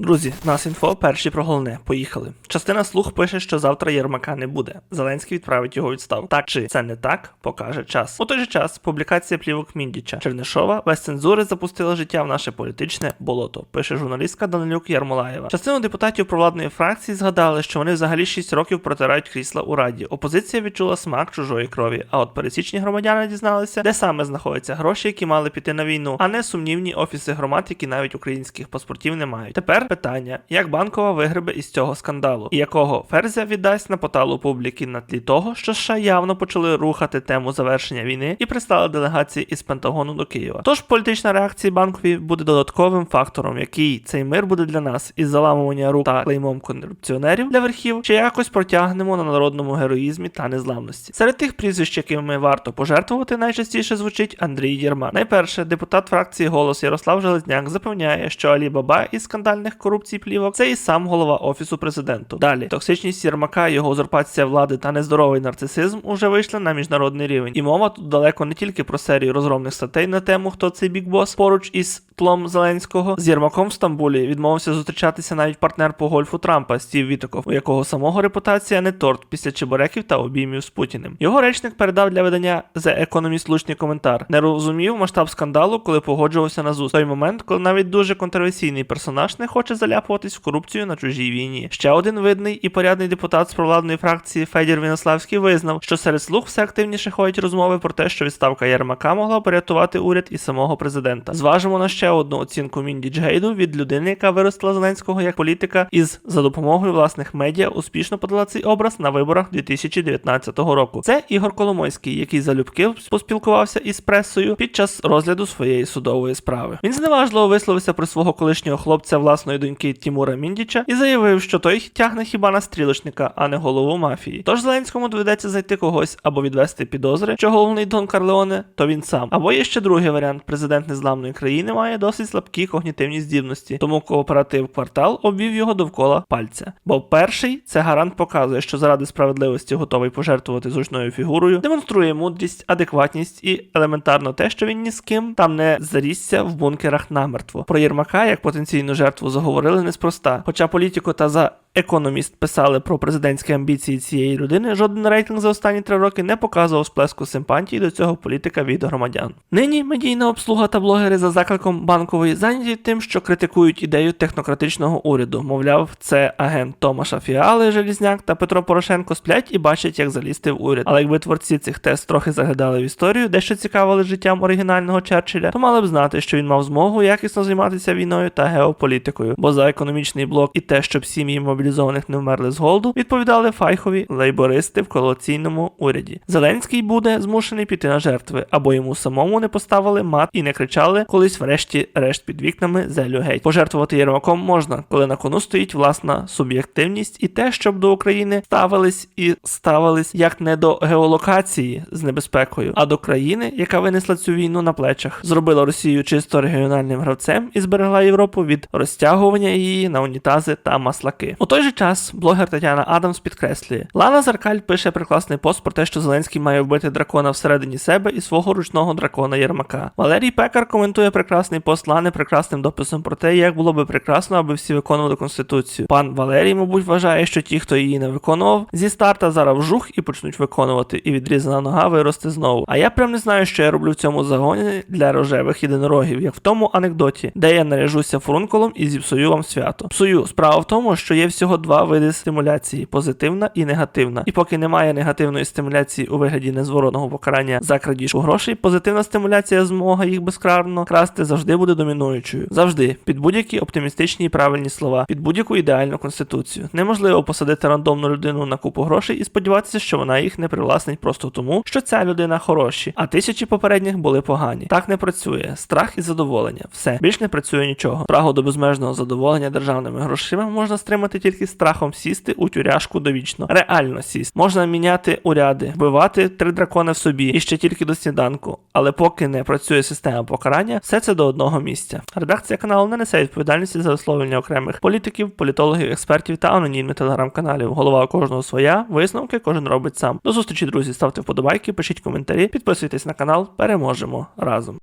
Друзі, нас інфо перші про головне. Поїхали. Частина слух пише, що завтра Єрмака не буде. Зеленський відправить його у відставку. Так чи це не так, покаже час. У той же час публікація плівок Міндіча Чернишова без цензури запустила життя в наше політичне болото. Пише журналістка Данилюк Ярмолаєва. Частину депутатів провладної фракції згадали, що вони взагалі 6 років протирають крісла у раді. Опозиція відчула смак чужої крові. А от пересічні громадяни дізналися, де саме знаходяться гроші, які мали піти на війну, а не сумнівні офіси громад, які навіть українських паспортів не мають. Тепер питання: як банкова вигребе із цього скандалу, і якого ферзя віддасть на поталу публіки на тлі того, що США явно почали рухати тему завершення війни і пристали делегації із Пентагону до Києва. Тож політична реакція банкові буде додатковим фактором, який цей мир буде для нас із заламування рук та клеймом корупціонерів для верхів, чи якось протягнемо на народному героїзмі та незламності. Серед тих прізвищ, якими варто пожертвувати, найчастіше звучить Андрій Єрмак. Найперше, депутат фракції Голос Ярослав Железняк запевняє, що Алі Баба із скандальних корупцій плівок це і сам голова офісу президенту. Далі токсичність Єрмака, його узурпація влади та нездоровий нарцисизм уже вийшли на міжнародний рівень. І мова тут далеко не тільки про серію розгромних статей на тему, хто цей бікбос поруч із тлом Зеленського. З Єрмаком в Стамбулі відмовився зустрічатися навіть партнер по гольфу Трампа Стів Вітоков, у якого самого репутація не торт після чебуреків та обіймів з Путіним. Його речник передав для видання The Economist влучний коментар. Не розумів масштаб скандалу, коли погоджувався на зустріч. Той момент, коли навіть дуже контроверсійний персонаж не хоче заляпуватись в корупцію на чужій війні. Ще один видний і порядний депутат з провладної фракції Федір Вінославський визнав, що серед слуг все активніше ходять розмови про те, що відставка Єрмака могла порятувати уряд і самого президента. Зважимо на ще одну оцінку Мінді Джейду від людини, яка виростила Зеленського як політика, і з за допомогою власних медіа успішно подала цей образ на виборах 2019 року. Це Ігор Коломойський, який залюбки поспілкувався із пресою під час розгляду своєї судової справи. Він зневажливо висловився про свого колишнього хлопця власної доньки Тімура Міндіча і заявив, що той тягне хіба на стрілочника, а не голову мафії. Тож Зеленському доведеться зайти когось або відвести підозри, що головний Дон Карлеоне то він сам. Або є ще другий варіант: президент незламної країни має досить слабкі когнітивні здібності, тому кооператив квартал обвів його довкола пальця. Бо перший це гарант показує, що заради справедливості готовий пожертвувати зручною фігурою, демонструє мудрість, адекватність і елементарно те, що він ні з ким там не зарісся в бункерах намертво. Про Єрмака як потенційну жертву заговорили неспроста. Хоча політико та за Економіст писали про президентські амбіції цієї людини, жоден рейтинг за останні три роки не показував сплеску симпатії до цього політика від громадян. Нині медійна обслуга та блогери за закликом банкової зайняті тим, що критикують ідею технократичного уряду. Мовляв, це агент Томаша Фіали, Желізняк та Петро Порошенко сплять і бачать, як залізти в уряд. Але якби творці цих тест трохи заглядали в історію, дещо цікавили життям оригінального Черчилля, то мали б знати, що він мав змогу якісно займатися війною та геополітикою, бо за економічний блок і те, щоб сім'ї мобілізованих не вмерли з голоду, відповідали файхові лейбористи в коаліційному уряді. Зеленський буде змушений піти на жертви, або йому самому не поставили мат і не кричали колись, врешті решт під вікнами зелю геть. Пожертвувати Єрмаком можна, коли на кону стоїть власна суб'єктивність і те, щоб до України ставились і ставились як не до геолокації з небезпекою, а до країни, яка винесла цю війну на плечах, зробила Росію чисто регіональним гравцем і зберегла Європу від розтягування її на унітази та маслаки. Той же час блогер Тетяна Адамс підкреслює: Лана Заркаль пише прекрасний пост про те, що Зеленський має вбити дракона всередині себе і свого ручного дракона Єрмака. Валерій Пекар коментує прекрасний пост Лани прекрасним дописом про те, як було би прекрасно, аби всі виконували конституцію. Пан Валерій, мабуть, вважає, що ті, хто її не виконував, зі старта зараз вжух і почнуть виконувати, і відрізана нога виросте знову. А я прям не знаю, що я роблю в цьому загоні для рожевих єдинорогів, як в тому анекдоті, де я наряжуся фурункулом і зіпсую вам свято. Псую, справа в тому, що є всього два види стимуляції: позитивна і негативна. І поки немає негативної стимуляції у вигляді незворотного покарання за крадіжку грошей, позитивна стимуляція змога їх безкарно красти завжди буде домінуючою. Завжди під будь-які оптимістичні і правильні слова, під будь-яку ідеальну конституцію. Неможливо посадити рандомну людину на купу грошей і сподіватися, що вона їх не привласнить просто тому, що ця людина хороші, а тисячі попередніх були погані. Так не працює. Страх і задоволення. Все більш не працює нічого. Прагу до безмежного задоволення державними грошима можна стримати тільки страхом сісти у тюряшку довічно. Реально сісти. Можна міняти уряди, вбивати три дракони в собі і ще тільки до сніданку. Але поки не працює система покарання, все це до одного місця. Редакція каналу не несе відповідальності за висловлення окремих політиків, політологів, експертів та анонімних телеграм-каналів. Голова кожного своя, висновки кожен робить сам. До зустрічі, друзі. Ставте вподобайки, пишіть коментарі, підписуйтесь на канал. Переможемо разом.